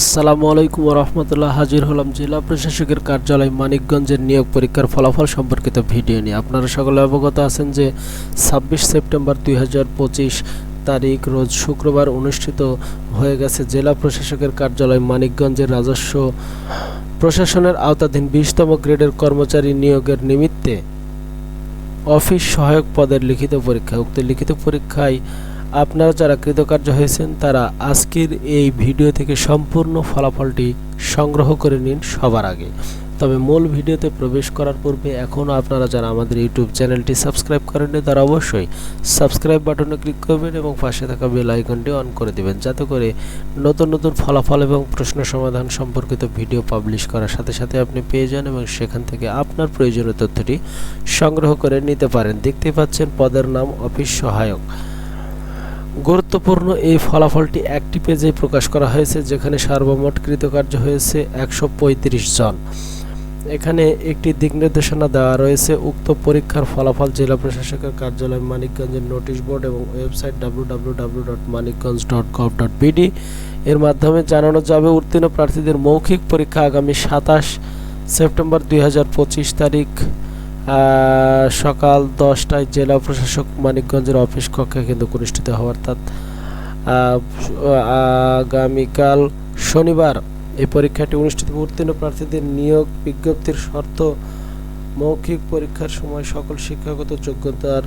আসসালামু আলাইকুম রহমতুল্লাহ। হাজির হলাম জেলা প্রশাসকের কার্যালয় মানিকগঞ্জের নিয়োগ পরীক্ষার ফলাফল সম্পর্কিত ভিডিও নিয়ে। আপনারা সকলে অবগত আছেন যে ছাব্বিশ সেপ্টেম্বর দুই তারিখ রোজ শুক্রবার অনুষ্ঠিত হয়ে গেছে জেলা প্রশাসকের কার্যালয় মানিকগঞ্জের রাজস্ব প্রশাসনের আওতাধীন বিশতম গ্রেডের কর্মচারী নিয়োগের নিমিত্তে অফিস সহায়ক পদের লিখিত পরীক্ষা। উক্ত লিখিত পরীক্ষায় আপনারা যারা কৃতকার্য হয়েছেন, তারা আজকের এই ভিডিও থেকে সম্পূর্ণ ফলাফলটি সংগ্রহ করে নিন সবার আগে। তবে মূল ভিডিওতে প্রবেশ করার পূর্বে এখনও আপনারা যারা আমাদের ইউটিউব চ্যানেলটি সাবস্ক্রাইব করেননি, তারা অবশ্যই সাবস্ক্রাইব বাটনে ক্লিক করবেন এবং পাশে থাকা বেল আইকনটি অন করে দেবেন, যাতে করে নতুন নতুন ফলাফল এবং প্রশ্ন সমাধান সম্পর্কিত ভিডিও পাবলিশ করার সাথে সাথে আপনি পেয়ে যান এবং সেখান থেকে আপনার প্রয়োজনীয় তথ্যটি সংগ্রহ করে নিতে পারেন। দেখতে পাচ্ছেন পদের নাম অফিস সহায়ক। গুরুত্বপূর্ণ এই ফলাফলটি একটি পেজে প্রকাশ করা হয়েছে, যেখানে সর্বমোট কৃতকার্য হয়েছে একশো পঁয়ত্রিশ জন। এখানে একটি দিক নির্দেশনা দেওয়া রয়েছে, উক্ত পরীক্ষার ফলাফল জেলা প্রশাসকের কার্যালয় মানিকগঞ্জের নোটিশ বোর্ড এবং ওয়েবসাইট www.manikganj.gov.bd এর মাধ্যমে জানানো যাবে, উত্তীর্ণ প্রার্থীদের মৌখিক পরীক্ষা আগামী সাতাশ সেপ্টেম্বর দুই হাজার পঁচিশ তারিখ সকাল দশটায় জেলা প্রশাসক মানিকগঞ্জের অফিস কক্ষে কিন্তু অনুষ্ঠিত হবে অর্থাৎ আগামীকাল শনিবার এই পরীক্ষাটি অনুষ্ঠিত উত্তীর্ণ প্রার্থীদের নিয়োগ বিজ্ঞপ্তির শর্ত, মৌখিক পরীক্ষার সময় সকল শিক্ষাগত যোগ্যতার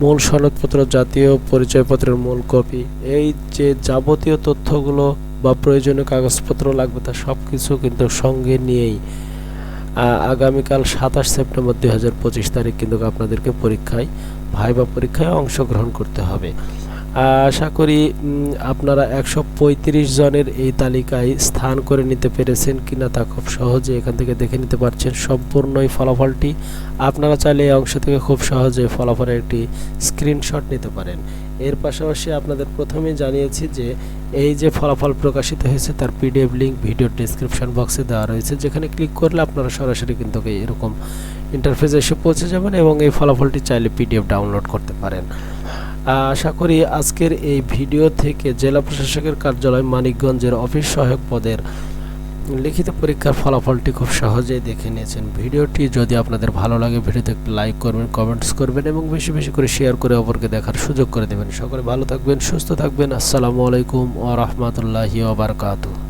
মূল সনদপত্র, জাতীয় পরিচয়পত্রের মূল কপি, এই যে যাবতীয় তথ্যগুলো বা প্রয়োজনীয় কাগজপত্র লাগবে তা সব কিছু কিন্তু সঙ্গে নিয়েই আগামীকাল সাতাশ সেপ্টেম্বর দুই হাজার পঁচিশ তারিখ কিন্তু আপনাদেরকে পরীক্ষায়, ভাইবা পরীক্ষায় অংশগ্রহণ করতে হবে। আশা করি আপনারা একশো পঁয়ত্রিশ জনের এই তালিকায় স্থান করে নিতে পেরেছেন কিনা তা খুব সহজে এখান থেকে দেখে নিতে পারছেন সম্পূর্ণ এই ফলাফলটি। আপনারা চাইলে এই অংশ থেকে খুব সহজে ফলাফলের একটি স্ক্রিনশট নিতে পারেন। এর পাশাপাশি আপনাদের প্রথমেই জানিয়েছি যে, এই যে ফলাফল প্রকাশিত হয়েছে তার পিডিএফ লিঙ্ক ভিডিও ডিসক্রিপশন বক্সে দেওয়া রয়েছে। যেখানে ক্লিক করলে আপনারা সরাসরি কিন্তু এরকম ইন্টারফেসে এসে পৌঁছে যাবেন এবং এই ফলাফলটি চাইলে পিডিএফ ডাউনলোড করতে পারেন। আশা করি আজকের এই ভিডিও থেকে জেলা প্রশাসকের কার্যালয় মানিকগঞ্জের অফিস সহায়ক পদের লিখিত পরীক্ষার ফলাফলটি খুব সহজেই দেখে নিয়েছেন। ভিডিওটি যদি আপনাদের ভালো লাগে, ভিডিওতে একটি লাইক করবেন কমেন্টস করবেন এবং বেশি বেশি করে শেয়ার করে অপরকে দেখার সুযোগ করে দেবেন। সকলে ভালো থাকবেন, সুস্থ থাকবেন। আসসালামু আলাইকুম ও রহমতুল্লাহি ওবরকাতুহ